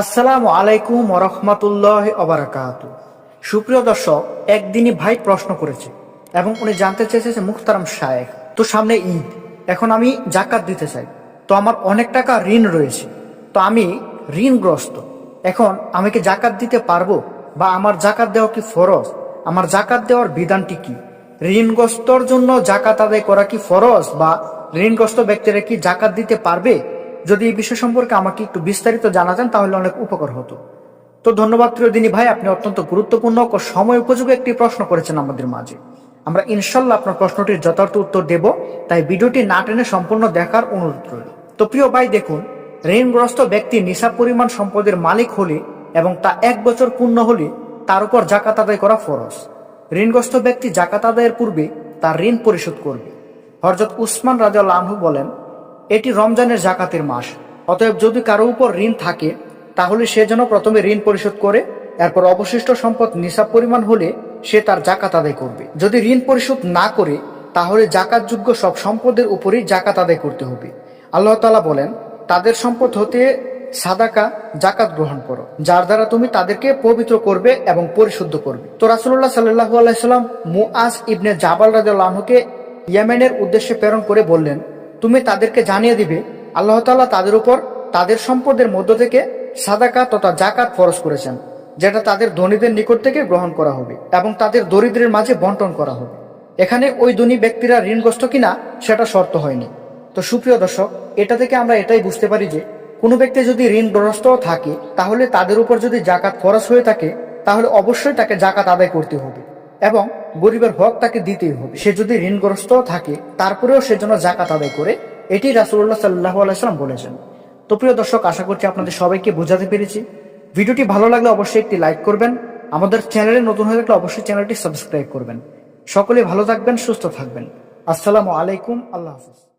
আসসালামু আলাইকুম ওরহমতুল্লাহ অবরাকাত সুপ্রিয় দর্শক, একদিনই ভাই প্রশ্ন করেছে এবং উনি জানতে চেয়েছে যে মুখতারাম শায়েখ, তো সামনে ঈদ, এখন আমি জাকাত দিতে চাই। তো আমার অনেক টাকা ঋণ রয়েছে, তো আমি ঋণগ্রস্ত। এখন আমি কি জাকাত দিতে পারব বা আমার জাকাত দেওয়া কি ফরজ? আমার জাকাত দেওয়ার বিধানটি কি? ঋণগ্রস্তর জন্য জাকাত আদায় করা কি ফরজ বা ঋণগ্রস্ত ব্যক্তিরা কি জাকাত দিতে পারবে? যদি এই বিষয় সম্পর্কে আমাকে একটু বিস্তারিত জানাতেন, তাহলে অনেক উপকার হতো। তো ধন্যবাদ প্রিয়দিনী ভাই, আপনি অত্যন্ত গুরুত্বপূর্ণ ও সময় উপযোগী একটি প্রশ্ন করেছেন আমাদের মাঝে। আমরা ইনশাল্লাহ আপনার প্রশ্নটির যথার্থ উত্তর দেব, তাই ভিডিওটি না টেনে সম্পূর্ণ দেখার অনুরোধ রইল। তো প্রিয় ভাই, দেখুন, ঋণগ্রস্ত ব্যক্তি নিশা পরিমাণ সম্পদের মালিক হলে এবং তা এক বছর পূর্ণ হলে তার উপর জাকাত আদায় করা ফরজ। ঋণগ্রস্ত ব্যক্তি জাকাত আদায়ের পূর্বে তার ঋণ পরিশোধ করবে। হরজত উসমান রাজা আনহু বলেন এটি রমজানের জাকাতের মাস। অতএব যদি কারও উপর ঋণ থাকে, তাহলে সে যেন প্রথমে ঋণ পরিশোধ করে, এরপর অবশিষ্ট সম্পদ নিসাব পরিমাণ হলে সে তার জাকাত আদায় করবে। যদি ঋণ পরিশোধ না করে, তাহলে জাকাতযোগ্য সব সম্পদের উপরেই জাকাত আদায় করতে হবে। আল্লাহ তাআলা বলেন, তাদের সম্পদ হতে সাদাকা জাকাত গ্রহণ করো, যার দ্বারা তুমি তাদেরকে পবিত্র করবে এবং পরিশুদ্ধ করবে। তো রাসুল্লাহ সাল্লাহু আলাইসাল্লাম মুআজ ইবনে জাবাল রাজকে ইয়েমেনের উদ্দেশ্যে প্রেরণ করে বললেন তুমি তাদেরকে জানিয়ে দিবে, আল্লাহ তাআলা তাদের উপর তাদের সম্পদের মধ্য থেকে সাদাকা তথা জাকাত ফরজ করেছেন, যেটা তাদের ধনীদের নিকট থেকে গ্রহণ করা হবে এবং তাদের দরিদ্রের মাঝে বন্টন করা হবে। এখানে ওই ধনী ব্যক্তিরা ঋণগ্রস্ত কিনা সেটা শর্ত হয়নি। তো সুপ্রিয় দর্শক, এটা থেকে আমরা এটাই বুঝতে পারি যে কোনো ব্যক্তি যদি ঋণগ্রস্ত থাকে, তাহলে তাদের উপর যদি জাকাত খরচ হয়ে থাকে, তাহলে অবশ্যই তাকে জাকাত আদায় করতে হবে এবং গরিবের হক তাকে দিতেই হবে। সে যদি ঋণগ্রস্ত থাকে, তারপরেও সে যেন জাকাত আদায় করে, এটি রাসুল্লাহ সাল্লাহ আলাইসাল্লাম বলেছেন। তো প্রিয় দর্শক, আশা করছি আপনাদের সবাইকে বোঝাতে পেরেছি। ভিডিওটি ভালো লাগলে অবশ্যই একটি লাইক করবেন। আমাদের চ্যানেলে নতুন হয়ে থাকলে অবশ্যই চ্যানেলটি সাবস্ক্রাইব করবেন। সকলে ভালো থাকবেন, সুস্থ থাকবেন। আসসালামু আলাইকুম, আল্লাহ হাফিজ।